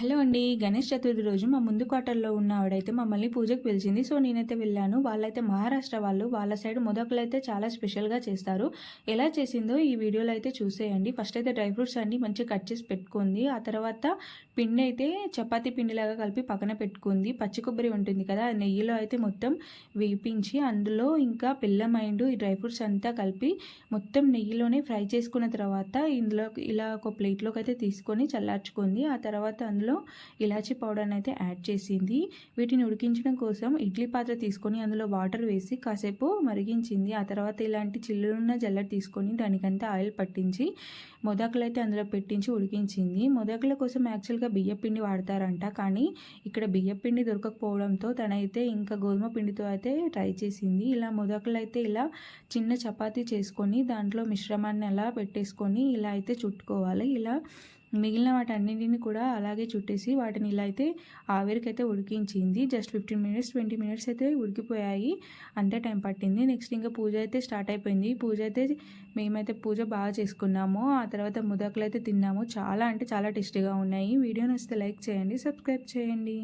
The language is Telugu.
హలో అండి గణేష్ చతుర్థి రోజు మా ముందు క్వార్టర్లో ఉన్న ఆవిడైతే మమ్మల్ని పూజకు పిలిచింది. సో నేనైతే వెళ్ళాను. వాళ్ళైతే మహారాష్ట్ర వాళ్ళు. వాళ్ళ సైడ్ మొదకలు అయితే చాలా స్పెషల్గా చేస్తారు. ఎలా చేసిందో ఈ వీడియోలో అయితే చూసేయండి. ఫస్ట్ అయితే డ్రై ఫ్రూట్స్ అన్ని మంచిగా కట్ చేసి పెట్టుకుంది. ఆ తర్వాత పిండి అయితే చపాతీ పిండిలాగా కలిపి పక్కన పెట్టుకుంది. పచ్చి కొబ్బరి ఉంటుంది కదా ఆ నెయ్యిలో అయితే మొత్తం వేపించి అందులో ఇంకా పిల్లమైండు ఈ డ్రై ఫ్రూట్స్ అంతా కలిపి మొత్తం నెయ్యిలోనే ఫ్రై చేసుకున్న తర్వాత ఇందులో ఇలా ఒక ప్లేట్లోకి అయితే తీసుకొని చల్లార్చుకుంది. ఆ తర్వాత అందులో ఇలాచీ పౌడర్ని అయితే యాడ్ చేసింది. వీటిని ఉడికించడం కోసం ఇడ్లీ పాత్ర తీసుకొని అందులో వాటర్ వేసి కాసేపు మరిగించింది. ఆ తర్వాత ఇలాంటి చిల్లున్న జల్లెడ తీసుకొని దానికంతా ఆయిల్ పట్టించి మొదకలు అయితే అందులో పెట్టించి ఉడికించింది. మొదకల కోసం యాక్చువల్గా బియ్య పిండి వాడతారంట. కానీ ఇక్కడ బియ్య పిండి దొరకకపోవడంతో తనైతే ఇంకా గోధుమ పిండితో అయితే ట్రై చేసింది. ఇలా మొదకలు అయితే ఇలా చిన్న చపాతీ చేసుకొని దాంట్లో మిశ్రమాన్ని అలా పెట్టేసుకొని ఇలా అయితే చుట్టుకోవాలి. ఇలా మిగిలిన వాటన్నింటిని కూడా అలాగే చుట్టేసి వాటిని ఇలా అయితే ఆవిరికైతే ఉడికించింది. Just fifteen minutes twenty minutes అయితే ఉడికిపోయాయి. అంతే టైం పట్టింది. నెక్స్ట్ ఇంకా పూజ అయితే స్టార్ట్ అయిపోయింది. పూజ అయితే మేమైతే పూజ బాగా చేసుకున్నాము. ఆ తర్వాత ముదకలు అయితే తిన్నాము. చాలా అంటే చాలా టేస్టీగా ఉన్నాయి. వీడియో నచ్చితే లైక్ చేయండి సబ్స్క్రైబ్ చేయండి.